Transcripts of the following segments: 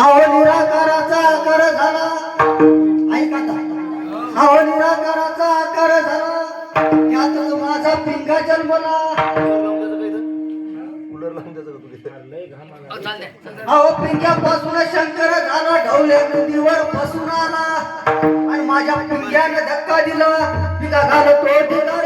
अहो निराकाराचा आकार झाला. ऐका अहो निराकाराचा आकार झाला. त्यातच माझा पिंगा जन्मला. अहो पिंग्यापासून शंकर झाला ढवले नदीवर बसून आला. आणि माझ्या पिंग्याने धक्का दिला. पिंगा घालतो दिला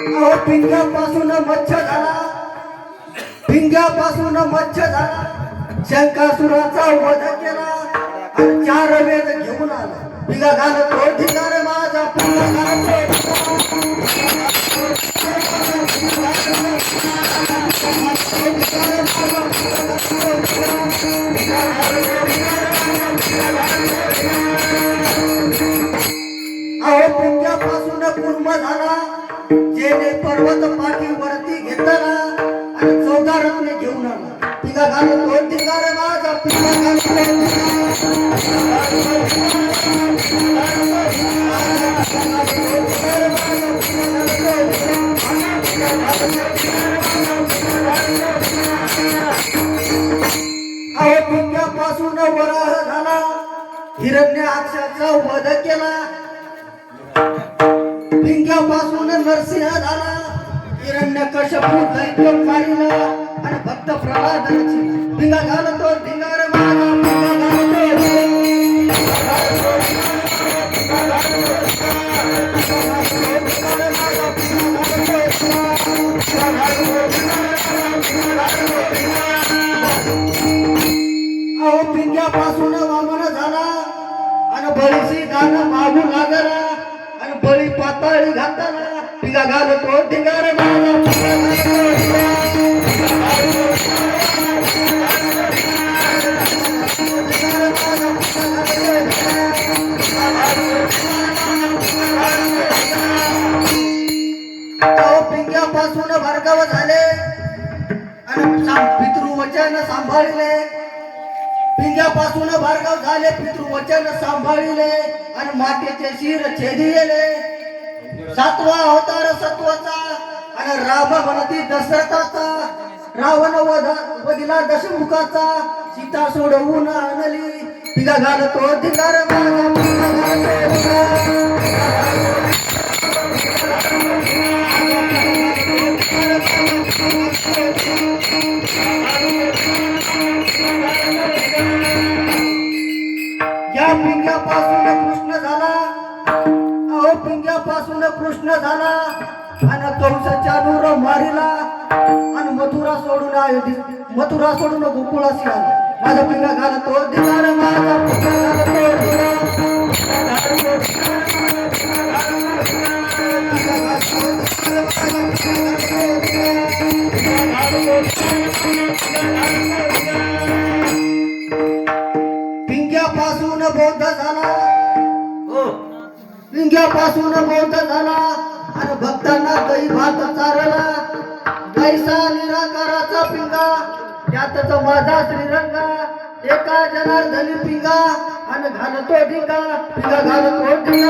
अहो पिंग्यापासून मच्छ झाला. पिंग्यापासून मच्छ झाला. शंकासुराचा वध केला. आणि चार वेद घेऊन आला. पिंगा झालं तो पिंग्यापासून कुर्म झाला जेने पर्वत पाठी वरती घेतला आणि चौदा रत्ने घेऊन आला तिला पिंगा घालतो ढिगार माझा पिंगा घालतो अहो पिंग्यापासून वराह झाला. हिरण्य अक्षाचा वध केला. पिंग्यापासून नरसिंह झाला हिरण्य कशपू दैत्य आणि भक्त प्रल्हादाची भिंगा झालं तो भिंगार पिंगा अहो पिंग्यापासून वामन झाला आणि बळीशी गाणं मागू लागला. बळी घालताना तिला घालतो ढिंगार माझा पिंग्यापासून भार्गव झाले आणि पितृवचन सांभाळले. पिंग्यापासून भार्गव झाले पितृवचन सांभाळले आणि मातेचे शिर छेदी गेले सातवा अवतार सत्वाचा आणि राम बनती दशरथाचा. रावण वध वदिला दशमुखाचा. सीता सोडवून आणली. तिला घालतो धिंगार माझा या पिंगापासून पिंग्यापासून कृष्ण झाला आणि कंसाच्या नूर मारिला आणि मथुरा सोडून अयोधी मथुरा सोडून गोकुळाशी आला माझा पिंगा घालतो दिलार माझा पिंगा घालतो पिंग्यापासून पिंग्यापासून बौद्ध झाला आणि भक्तांना दही भात चारला. गायचा निराकाराचा पिंगा त्यातच माझा श्रीरंगा. एका जनार्दनी पिंगा आणि घालतो ढिंगा. पिंगा घालतो ढिंगा.